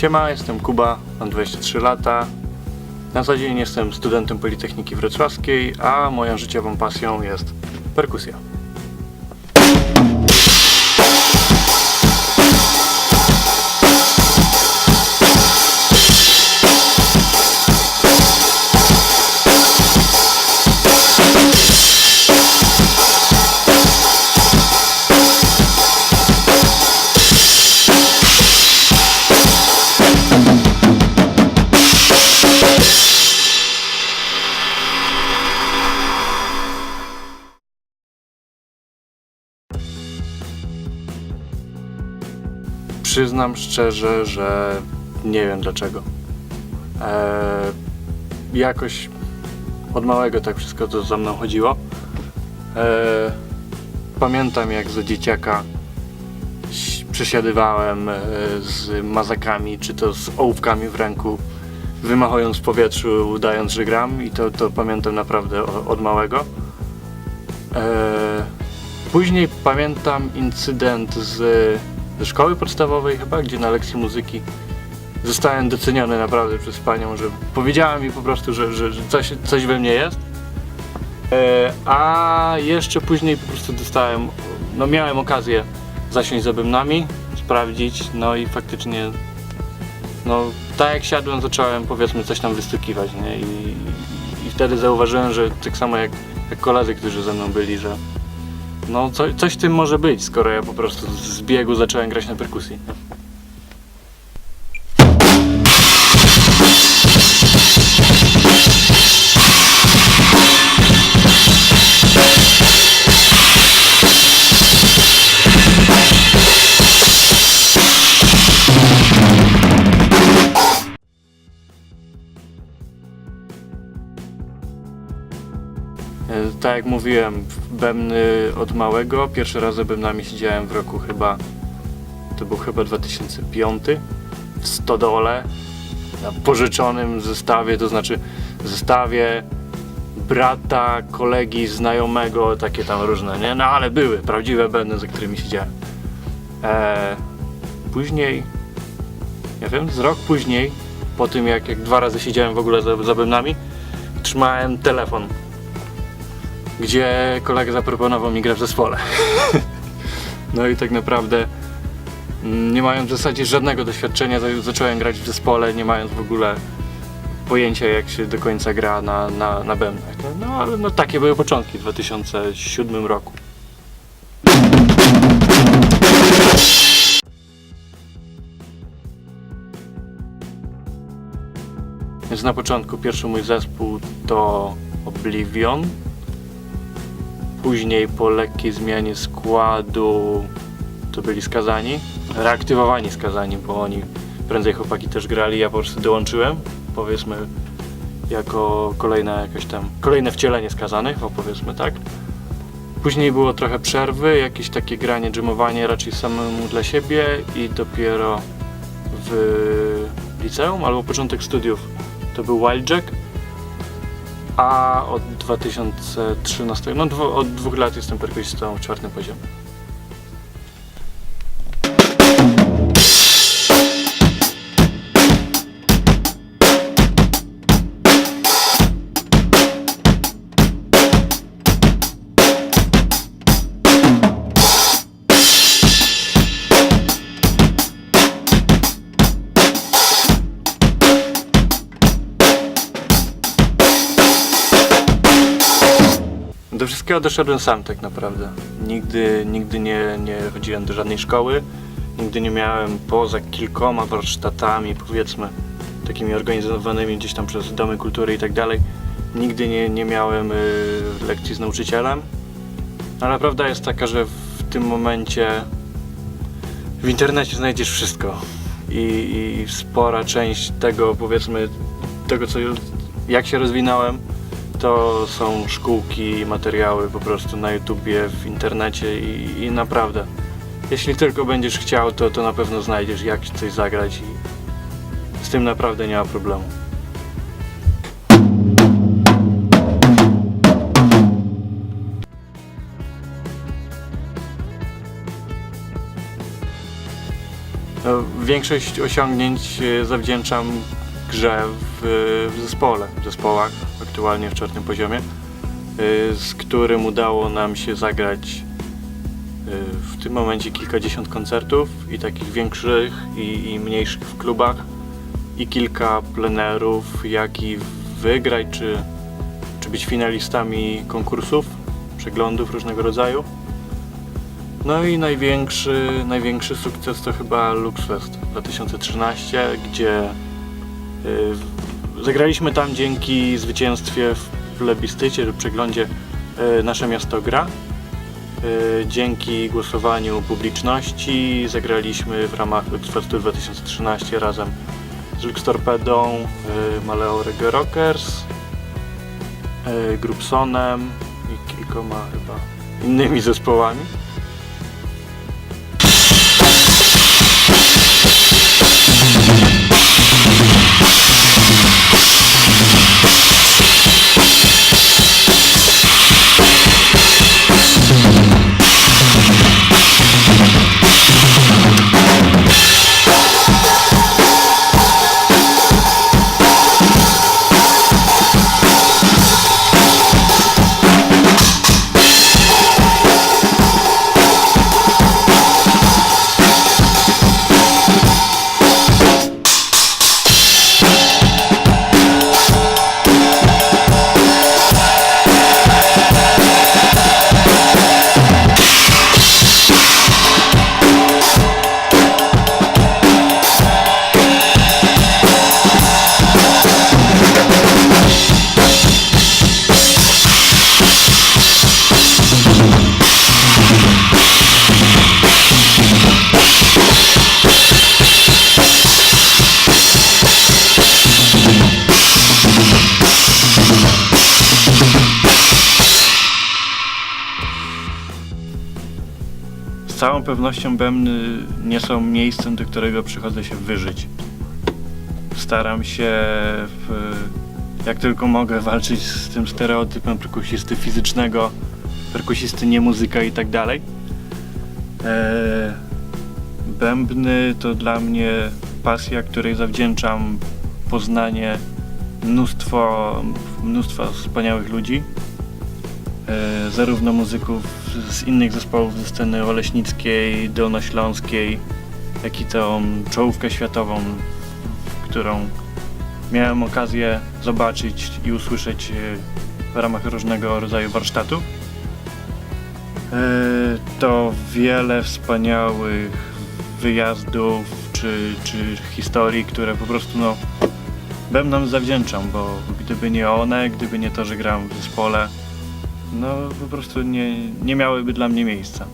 Siema, jestem Kuba, mam 23 lata. Na co dzień jestem studentem Politechniki Wrocławskiej, a moją życiową pasją jest perkusja. Przyznam szczerze, że nie wiem dlaczego. Eee, jakoś od małego tak wszystko to za mną chodziło. Eee, pamiętam jak za dzieciaka przesiadywałem e, z mazakami, czy to z ołówkami w ręku, wymachując w powietrzu, udając, że gram i to, to pamiętam naprawdę od małego. Później pamiętam incydent z, ze szkoły podstawowej chyba, gdzie na lekcji muzyki zostałem doceniony naprawdę przez panią, że powiedziała mi po prostu, że, że, że coś, coś we mnie jest. E, a jeszcze później po prostu dostałem, no miałem okazję zasiąść za bębnami, sprawdzić, no i faktycznie, no tak jak siadłem, zacząłem powiedzmy coś tam wystukiwać, nie? I, i wtedy zauważyłem, że tak samo jak, jak koledzy, którzy ze mną byli, że no co, coś w tym może być, skoro ja po prostu z biegu zacząłem grać na perkusji. Tak jak mówiłem, bębny od małego. Pierwszy raz za bębnami siedziałem w roku chyba, to był chyba 2005 w Stodole na pożyczonym zestawie, to znaczy zestawie brata, kolegi, znajomego, takie tam różne, nie? No ale były prawdziwe bębny, za którymi siedziałem. E, później, nie wiem, z rok później, po tym jak, jak dwa razy siedziałem w ogóle za, za bębnami, trzymałem telefon gdzie kolega zaproponował mi grę w zespole. no i tak naprawdę mm, nie mając w zasadzie żadnego doświadczenia, za- zacząłem grać w zespole, nie mając w ogóle pojęcia jak się do końca gra na, na, na bębnach. No ale no, takie były początki w 2007 roku. Więc na początku pierwszy mój zespół to Oblivion, Później po lekkiej zmianie składu to byli skazani, reaktywowani skazani, bo oni prędzej chłopaki też grali, ja po prostu dołączyłem, powiedzmy jako kolejna jakaś tam, kolejne wcielenie skazanych, o powiedzmy tak. Później było trochę przerwy, jakieś takie granie, dżemowanie raczej samemu dla siebie i dopiero w liceum albo początek studiów. To był Wildjack a od 2013, no od dwóch lat jestem perkusistą w czwartym poziomie. Wszystkiego doszedłem sam tak naprawdę. Nigdy, nigdy nie, nie chodziłem do żadnej szkoły, nigdy nie miałem poza kilkoma warsztatami, powiedzmy, takimi organizowanymi gdzieś tam przez domy kultury i tak dalej. Nigdy nie, nie miałem y, lekcji z nauczycielem. Ale prawda jest taka, że w tym momencie w internecie znajdziesz wszystko. I, i spora część tego, powiedzmy, tego co jak się rozwinąłem, to są szkółki, materiały po prostu na YouTubie, w internecie i, i naprawdę. Jeśli tylko będziesz chciał, to, to na pewno znajdziesz jak coś zagrać i z tym naprawdę nie ma problemu. No, większość osiągnięć e, zawdzięczam grze w, w zespole, w zespołach, aktualnie w czwartym poziomie, e, z którym udało nam się zagrać e, w tym momencie kilkadziesiąt koncertów i takich większych i, i mniejszych w klubach i kilka plenerów, jak i wygrać czy, czy być finalistami konkursów, przeglądów różnego rodzaju. No i największy, największy sukces to chyba LuxFest 2013, gdzie y, zagraliśmy tam dzięki zwycięstwie w plebiscycie lub przeglądzie y, Nasze Miasto Gra. Y, dzięki głosowaniu publiczności zagraliśmy w ramach LuxFestu 2013 razem z Lux Torpedą, y, Maleo Reggae Rockers, y, Grupsonem i kilkoma chyba innymi zespołami. Całą pewnością bębny nie są miejscem, do którego przychodzę się wyżyć. Staram się, w, jak tylko mogę, walczyć z tym stereotypem perkusisty fizycznego, perkusisty nie muzyka i tak dalej. Eee, Bębny to dla mnie pasja, której zawdzięczam poznanie mnóstwo, mnóstwa wspaniałych ludzi e, zarówno muzyków z innych zespołów ze sceny oleśnickiej, dolnośląskiej, jak i tą czołówkę światową, którą miałem okazję zobaczyć i usłyszeć e, w ramach różnego rodzaju warsztatów. E, To wiele wspaniałych wyjazdów czy, czy historii, które po prostu no, bębnom zawdzięczam, bo gdyby nie one, gdyby nie to, że gram w zespole, no po prostu nie, nie miałyby dla mnie miejsca.